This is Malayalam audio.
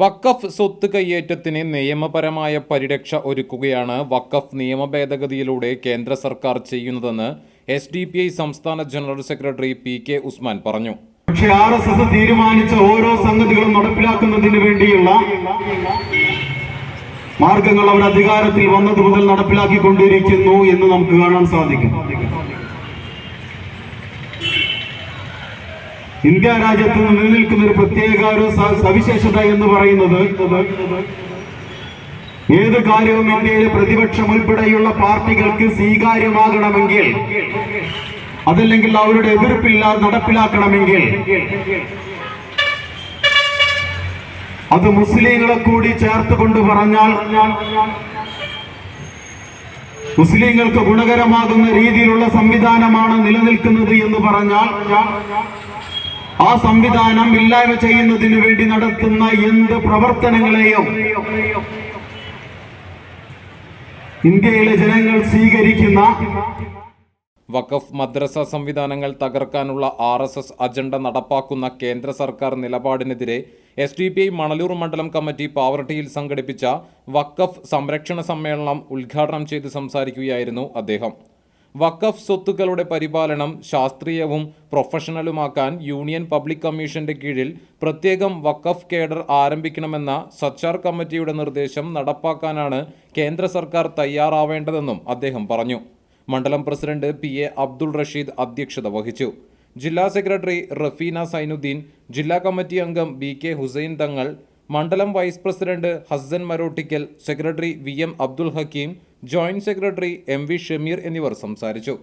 വഖഫ് സ്വത്ത് കയ്യേറ്റത്തിന് നിയമപരമായ പരിരക്ഷ ഒരുക്കുകയാണ് വഖഫ് നിയമ ഭേദഗതിയിലൂടെ കേന്ദ്ര സർക്കാർ ചെയ്യുന്നതെന്ന് എസ് ഡി പി ഐ സംസ്ഥാന general secretary P K Usman പറഞ്ഞു. പക്ഷേ ആർ എസ് എസ് തീരുമാനിച്ച ഓരോ സംഗതികളും നടപ്പിലാക്കുന്നതിന് വേണ്ടിയുള്ള മാർഗങ്ങൾ അവർ അധികാരത്തിൽ വന്നത് മുതൽ നടപ്പിലാക്കിക്കൊണ്ടിരിക്കുന്നു എന്ന് നമുക്ക് കാണാൻ സാധിക്കും. ഇന്ത്യ രാജ്യത്ത് നിലനിൽക്കുന്ന ഒരു പ്രത്യേക ഒരു സവിശേഷത എന്ന് പറയുന്നത് ഏത് കാര്യവും ഇന്ത്യയിലെ പ്രതിപക്ഷം ഉൾപ്പെടെയുള്ള പാർട്ടികൾക്ക് സ്വീകാര്യമാകണമെങ്കിൽ അതല്ലെങ്കിൽ അവരുടെ എതിർപ്പില്ലാതെ നടപ്പിലാക്കണമെങ്കിൽ അത് മുസ്ലിങ്ങളെ കൂടി ചേർത്തുകൊണ്ട് പറഞ്ഞാൽ മുസ്ലിങ്ങൾക്ക് ഗുണകരമാകുന്ന രീതിയിലുള്ള സംവിധാനമാണ് നിലനിൽക്കുന്നത് എന്ന് പറഞ്ഞാൽ ആ സംവിധാനം ഇല്ലായ്മ ചെയ്യുന്നതിന് വേണ്ടി നടത്തുന്ന എന്ത് പ്രവർത്തനങ്ങളെയും ഇന്ത്യയിലെ ജനങ്ങൾ സ്വീകരിക്കുന്ന വഖഫ് മദ്രസ സംവിധാനങ്ങൾ തകർക്കാനുള്ള ആർ എസ് എസ് അജണ്ട നടപ്പാക്കുന്ന കേന്ദ്ര സർക്കാർ നിലപാടിനെതിരെ S D P I Manalur മണ്ഡലം കമ്മിറ്റി പാവർട്ടിയിൽ സംഘടിപ്പിച്ച വഖഫ് സംരക്ഷണ സമ്മേളനം ഉദ്ഘാടനം ചെയ്ത് സംസാരിക്കുകയായിരുന്നു അദ്ദേഹം. വഖഫ് സ്വത്തുക്കളുടെ പരിപാലനം ശാസ്ത്രീയവും പ്രൊഫഷണലുമാക്കാൻ യൂണിയൻ പബ്ലിക് കമ്മീഷന്റെ കീഴിൽ പ്രത്യേകം വഖഫ് കേഡർ ആരംഭിക്കണമെന്ന സച്ചാർ കമ്മിറ്റിയുടെ നിർദ്ദേശം നടപ്പാക്കാനാണ് കേന്ദ്ര സർക്കാർ തയ്യാറാവേണ്ടതെന്നും അദ്ദേഹം പറഞ്ഞു. മണ്ഡലം president P A Abdul Rasheed അധ്യക്ഷത വഹിച്ചു. ജില്ലാ സെക്രട്ടറി റഫീന സൈനുദ്ദീൻ ജില്ലാ കമ്മിറ്റി അംഗം ബി കെ ഹുസൈൻ തങ്ങൾ മണ്ഡലം vice president Hassan Marottikkal secretary V M Abdul Hakeem joint secretary M V Shameer എന്നിവർ സംസാരിച്ചു.